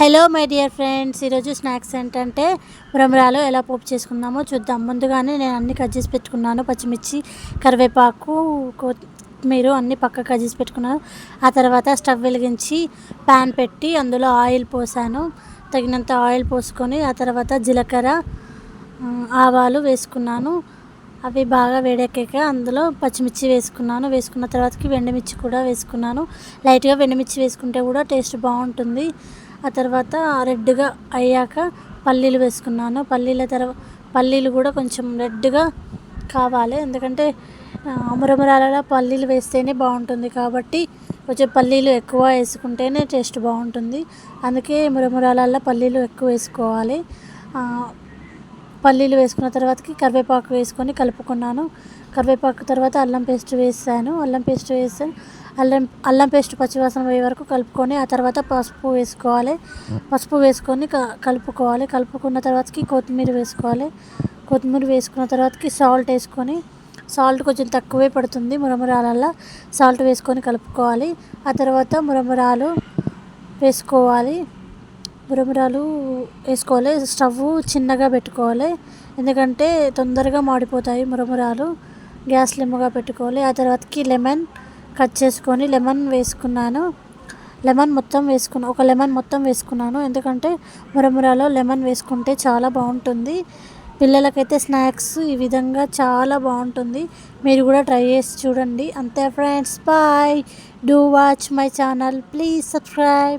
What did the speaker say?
Hello my dear friends ఈరోజు snacks ఏంటంటే మురమరాలు ఎలా పోపు చేసుకుందామో చూద్దాం. ముందుగానే నేను అన్ని కట్ చేసి పెట్టుకున్నాను. పచ్చిమిర్చి కరివేపాకు మీరు అన్ని పక్క కట్ చేసి పెట్టుకున్నాను. ఆ తర్వాత స్టవ్ వెలిగించి ప్యాన్ పెట్టి అందులో ఆయిల్ పోసాను. తగినంత ఆయిల్ పోసుకొని ఆ తర్వాత జీలకర్ర ఆవాలు వేసుకున్నాను. అవి బాగా వేడెక్కాక అందులో పచ్చిమిర్చి వేసుకున్నాను. వేసుకున్న తర్వాతకి వెండిమిర్చి కూడా వేసుకున్నాను. లైట్గా వెండిమిర్చి వేసుకుంటే కూడా టేస్ట్ బాగుంటుంది. ఆ తర్వాత రెడ్గా అయ్యాక పల్లీలు వేసుకున్నాను. పల్లీల తర్వా పల్లీలు కూడా కొంచెం రెడ్గా కావాలి. ఎందుకంటే మురమురాలలో పల్లీలు వేస్తేనే బాగుంటుంది కాబట్టి కొంచెం పల్లీలు ఎక్కువ వేసుకుంటేనే టేస్ట్ బాగుంటుంది. అందుకే మురమురాలలో పల్లీలు ఎక్కువ వేసుకోవాలి. పల్లీలు వేసుకున్న తర్వాతకి కరివేపాకు వేసుకొని కలుపుకున్నాను. కరివేపాకు తర్వాత అల్లం పేస్ట్ వేసాను. అల్లం పేస్ట్ వేసాను అల్లం అల్లం పేస్ట్ పచ్చివాసన పోయే వరకు కలుపుకొని ఆ తర్వాత పసుపు వేసుకోవాలి. పసుపు వేసుకొని కలుపుకోవాలి. కలుపుకున్న తర్వాతకి కొత్తిమీర వేసుకోవాలి. కొత్తిమీర వేసుకున్న తర్వాతకి సాల్ట్ వేసుకొని సాల్ట్ కొంచెం తక్కువే పడుతుంది మురమురాలల్లో. సాల్ట్ వేసుకొని కలుపుకోవాలి. ఆ తర్వాత మురమురాలు వేసుకోవాలి. మురమురాలు వేసుకోవాలి. స్టవ్ చిన్నగా పెట్టుకోవాలి. ఎందుకంటే తొందరగా మాడిపోతాయి మురమురాలు. గ్యాస్ లిమ్మగా పెట్టుకోవాలి. ఆ తర్వాతకి లెమన్ కట్ చేసుకొని లెమన్ వేసుకున్నాను. లెమన్ మొత్తం వేసుకున్నా ఒక లెమన్ మొత్తం వేసుకున్నాను. ఎందుకంటే మురమురాలో లెమన్ వేసుకుంటే చాలా బాగుంటుంది. పిల్లలకైతే స్నాక్స్ ఈ విధంగా చాలా బాగుంటుంది. మీరు కూడా ట్రై చేసి చూడండి. అంతే friends. Bye. Do watch my channel. Please subscribe.